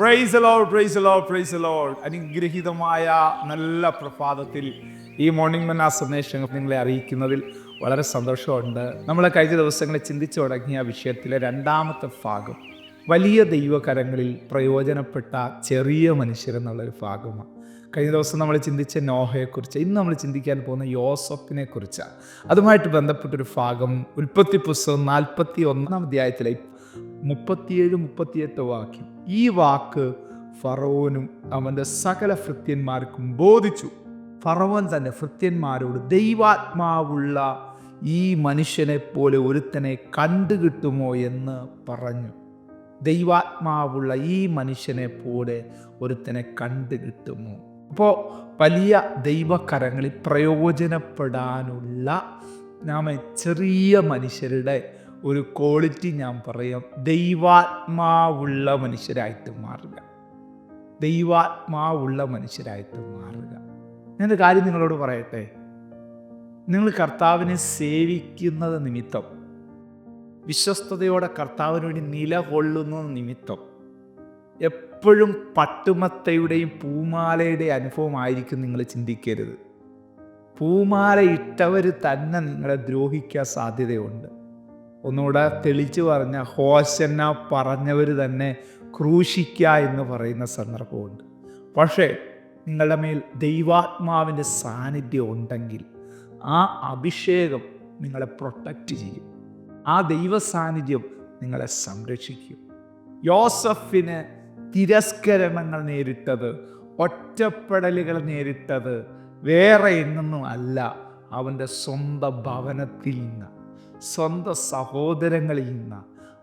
Praise lord praise lord praise lord അനുഗ്രഹീതമായ നല്ല പ്രഭാതത്തിൽ ഈ മോർണിംഗ് മന്ന സന്ദേശങ്ങൾ നിങ്ങളെ അറിയിക്കുന്നതിൽ വളരെ സന്തോഷമുണ്ട്. നമ്മൾ കഴിഞ്ഞ ദിവസങ്ങളെ ചിന്തിച്ചു തുടങ്ങിയ വിഷയത്തിലെ രണ്ടാമത്തെ ഭാഗം വലിയ ദൈവകരങ്ങളിൽ പ്രയോജനപ്പെട്ട ചെറിയ മനുഷ്യരെന്നുള്ളൊരു ഭാഗമാണ്. കഴിഞ്ഞ ദിവസം നമ്മൾ ചിന്തിച്ച നോഹയെക്കുറിച്ച് ഇന്ന് നമ്മൾ ചിന്തിക്കാൻ പോകുന്ന യോസഫിനെ കുറിച്ചാണ് അതുമായിട്ട് ബന്ധപ്പെട്ടൊരു ഭാഗം ഉൽപ്പത്തി പുസ്തകം നാൽപ്പത്തി ഒന്നാം അധ്യായത്തിലെ മുപ്പത്തിയേഴ് മുപ്പത്തിയെട്ട് വാക്യം. ഈ വാക്ക് ഫറവോനും അവന്റെ സകല ഭൃത്യന്മാർക്കും ബോധിച്ചു. ഫറവോൻ തന്നെ ഭൃത്യന്മാരോട് ദൈവാത്മാവുള്ള ഈ മനുഷ്യനെ പോലെ ഒരുത്തനെ കണ്ടുകിട്ടുമോ എന്ന് പറഞ്ഞു. ദൈവാത്മാവുള്ള ഈ മനുഷ്യനെ പോലെ ഒരുത്തനെ കണ്ടുകിട്ടുമോ അപ്പോൾ വലിയ ദൈവകരങ്ങളിൽ പ്രയോജനപ്പെടാനുള്ള നാം ചെറിയ മനുഷ്യരുടെ ഒരു ക്വാളിറ്റി ഞാൻ പറയാം. ദൈവാത്മാവുള്ള മനുഷ്യരായിട്ട് മാറുക. ദൈവാത്മാവുള്ള മനുഷ്യരായിട്ട് മാറുക. ഞാനൊരു കാര്യം നിങ്ങളോട് പറയട്ടെ? നിങ്ങൾ കർത്താവിനെ സേവിക്കുന്നത് നിമിത്തം വിശ്വസ്തയോടെ കർത്താവിന് വേണ്ടി നിലകൊള്ളുന്ന നിമിത്തം എപ്പോഴും പട്ടുമത്തയുടെയും പൂമാലയുടെയും അനുഭവമായിരിക്കും നിങ്ങൾ ചിന്തിക്കരുത്. പൂമാല ഇട്ടവർ തന്നെ നിങ്ങളെ ദ്രോഹിക്കാൻ സാധ്യതയുണ്ട്. ഒന്നുകൂടെ തെളിച്ചു പറഞ്ഞ ഹോശന്ന പറഞ്ഞവർ തന്നെ ക്രൂശിക്ക എന്ന് പറയുന്ന സന്ദർഭമുണ്ട്. പക്ഷേ നിങ്ങളുടെ മേൽ ദൈവാത്മാവിന്റെ സാന്നിധ്യം ഉണ്ടെങ്കിൽ ആ അഭിഷേകം നിങ്ങളെ പ്രൊട്ടക്റ്റ് ചെയ്യും. ആ ദൈവ സാന്നിധ്യം നിങ്ങളെ സംരക്ഷിക്കും. യോസഫിന് തിരസ്കരണങ്ങൾ നേരിട്ടത് ഒറ്റപ്പെടലുകൾ നേരിട്ടത് വേറെ എന്നൊന്നും അല്ല അവന്റെ സ്വന്തം ഭവനത്തിൽ നിന്ന്. സ്വന്തം സഹോദരങ്ങളിൽ നിന്ന്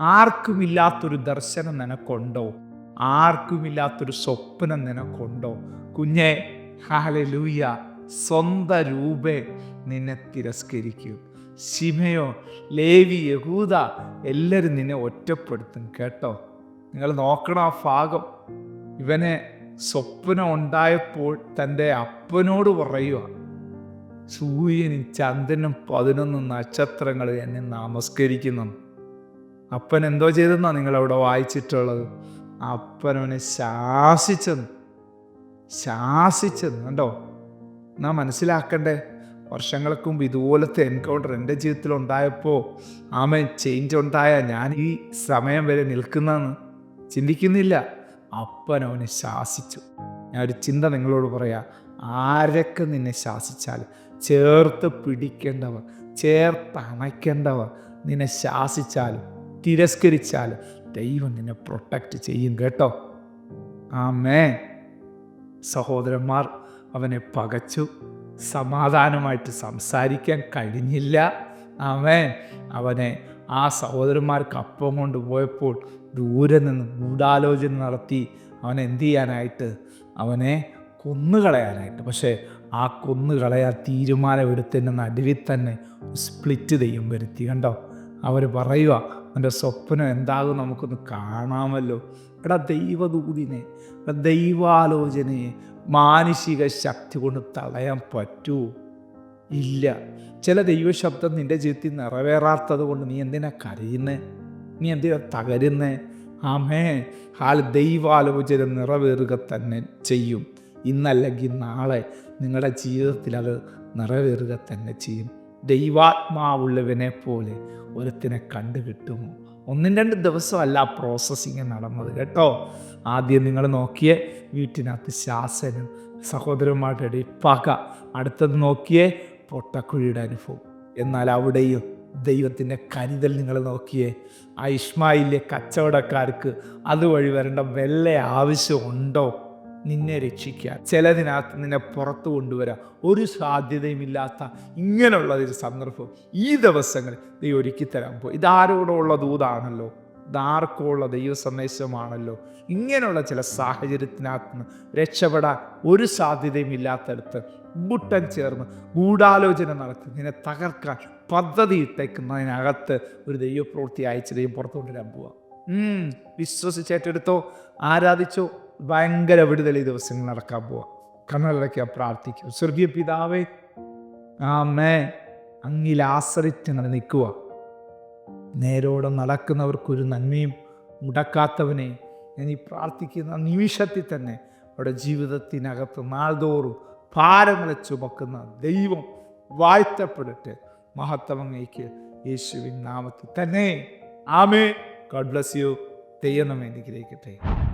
ആർക്കുമില്ലാത്തൊരു ദർശനം നിനക്കുണ്ടോ? ആർക്കുമില്ലാത്തൊരു സ്വപ്നം നിനക്കുണ്ടോ? കുഞ്ഞെ ഹാലലൂയ സ്വന്തം രൂപേ നിന്നെ തിരസ്കരിക്കും. ശിമയോ ലേവി യഹൂദ എല്ലാവരും നിന്നെ ഒറ്റപ്പെടുത്തും കേട്ടോ. നിങ്ങൾ നോക്കണം ആ ഭാഗം. ഇവനെ സ്വപ്നം ഉണ്ടായപ്പോൾ തന്റെ അപ്പനോട് പറയുക സൂര്യനും ചന്ദ്രനും പതിനൊന്ന് നക്ഷത്രങ്ങൾ എന്നെ നമസ്കരിക്കുന്നു. അപ്പൻ എന്തോ ചെയ്തെന്നാ നിങ്ങളവിടെ വായിച്ചിട്ടുള്ളത്? അപ്പനവനെ ശാസിച്ചെന്ന്. ശാസിച്ചെന്ന്. കണ്ടോ? നാ മനസ്സിലാക്കണ്ടേ? വർഷങ്ങൾക്ക് മുമ്പ് ഇതുപോലത്തെ എൻകൗണ്ടർ എന്റെ ജീവിതത്തിൽ ഉണ്ടായപ്പോൾ ആമ ചേഞ്ച് ഉണ്ടായ ഞാൻ ഈ സമയം വരെ നിൽക്കുന്നതെന്ന് ചിന്തിക്കുന്നില്ല. അപ്പനവനെ ശാസിച്ചു. ഞാൻ ഒരു ചിന്ത നിങ്ങളോട് പറയാം. ആരൊക്കെ നിന്നെ ശാസിച്ചാൽ ചേർത്ത് പിടിക്കേണ്ടവർ ചേർത്ത് അണയ്ക്കേണ്ടവർ നിന്നെ ശാസിച്ചാലും തിരസ്കരിച്ചാലും ദൈവം നിന്നെ പ്രൊട്ടക്റ്റ് ചെയ്യും കേട്ടോ. ആമേ സഹോദരന്മാർ അവനെ പകച്ചു സമാധാനമായിട്ട് സംസാരിക്കാൻ കഴിഞ്ഞില്ല. അവൻ അവനെ ആ സഹോദരന്മാർക്ക് അപ്പം കൊണ്ട് പോയപ്പോൾ ദൂരെ നിന്ന് ഗൂഢാലോചന നടത്തി അവനെ എന്ത് ചെയ്യാനായിട്ട്? അവനെ കൊന്നുകളയാനായിട്ട്. പക്ഷേ ആ കൊന്നുകളയാൻ തീരുമാനമെടുത്തതിന്റെ നടുവിൽ തന്നെ സ്പ്ലിറ്റ് ചെയ്യും വരുത്തി. കണ്ടോ? അവർ പറയുക അവന്റെ സ്വപ്നം എന്താകും നമുക്കൊന്ന് കാണാമല്ലോ. എടാ ദൈവദൂതിനെ ദൈവാലോചനയെ മാനുഷിക ശക്തി കൊണ്ട് തടയാൻ പറ്റൂ? ഇല്ല. ചില ദൈവശബ്ദം നിന്റെ ജീവിതത്തിൽ നിറവേറാത്തത് കൊണ്ട് നീ എന്തിനാ കരയുന്നേ? നീ എന്തിനാ തകരുന്നേ? ആമേ ഹാൽ ദൈവാലോചന നിറവേറുക തന്നെ ചെയ്യും. ഇന്നല്ലെങ്കിൽ നാളെ നിങ്ങളുടെ ജീവിതത്തിൽ അത് നിറവേറുക തന്നെ ചെയ്യും. ദൈവാത്മാവുള്ളവനെ പോലെ ഒരുത്തിനെ കണ്ടു കിട്ടുമോ? ഒന്നും രണ്ട് ദിവസമല്ല ആ പ്രോസസ്സിങ് നടന്നത് കേട്ടോ. ആദ്യം നിങ്ങൾ നോക്കിയേ വീട്ടിനകത്ത് ശാസനം സഹോദരന്മാരുടെ ഇടയിൽ പക അടുത്തത് നോക്കിയേ പൊട്ടക്കുഴിയുടെ അനുഭവം. എന്നാൽ അവിടെയും ദൈവത്തിന്റെ കരുതൽ നിങ്ങൾ നോക്കിയേ ആ ഇഷ്മായിലെ കച്ചവടക്കാർക്ക് അതുവഴി വരേണ്ട വെള്ള ആവശ്യമുണ്ടോ നിന്നെ രക്ഷിക്കാൻ. ചിലതിനകത്ത് നിന്നെ പുറത്തു കൊണ്ടുവരാൻ ഒരു സാധ്യതയുമില്ലാത്ത ഇങ്ങനെയുള്ള ഒരു സന്ദർഭം ഈ ദിവസങ്ങൾ നീ ഒരുക്കി തരാൻ പോയി ഇതാരോടുള്ള ദൂതാണല്ലോ. ഇതാർക്കുള്ള ദൈവ സന്ദേശമാണല്ലോ ഇങ്ങനെയുള്ള ചില സാഹചര്യത്തിനകത്ത് നിന്ന് രക്ഷപ്പെടാൻ ഒരു സാധ്യതയും ഇല്ലാത്തടത്ത് ബുട്ടൻ ചേർന്ന് ഗൂഢാലോചന നടത്തി നിന്നെ തകർക്കാൻ പദ്ധതി ഇട്ടേക്കുന്നതിനകത്ത് ഒരു ദൈവപ്രവൃത്തി അയച്ച് ദൈവം പുറത്തു കൊണ്ടുവരാൻ പോവാം. വിശ്വസിച്ചേറ്റെടുത്തോ ആരാധിച്ചോ? ഭയങ്കര വിടുതൽ ഈ ദിവസങ്ങൾ നടക്കാൻ പോവാം. കണ്ണടക്കുക പ്രാർത്ഥിക്കും. സ്വർഗീയ പിതാവേ ആമേ അങ്ങിൽ ആശ്രയിച്ച് അങ്ങനെ നിൽക്കുക നേരോടെ നടക്കുന്നവർക്കൊരു നന്മയും മുടക്കാത്തവനെ ഞാൻ ഈ പ്രാർത്ഥിക്കുന്ന നിമിഷത്തിൽ തന്നെ അവിടെ ജീവിതത്തിനകത്ത് നാൾതോറും ഭാരങ്ങളെ ചുമക്കുന്ന ദൈവം വാഴ്ത്തപ്പെടട്ടെ. മഹത്തമങ്ങേക്ക് യേശുവിൻ നാമത്തിൽ തന്നെ. ആമേ ഗോഡ് ബ്ലസ് യു ദൈവം നമ്മെ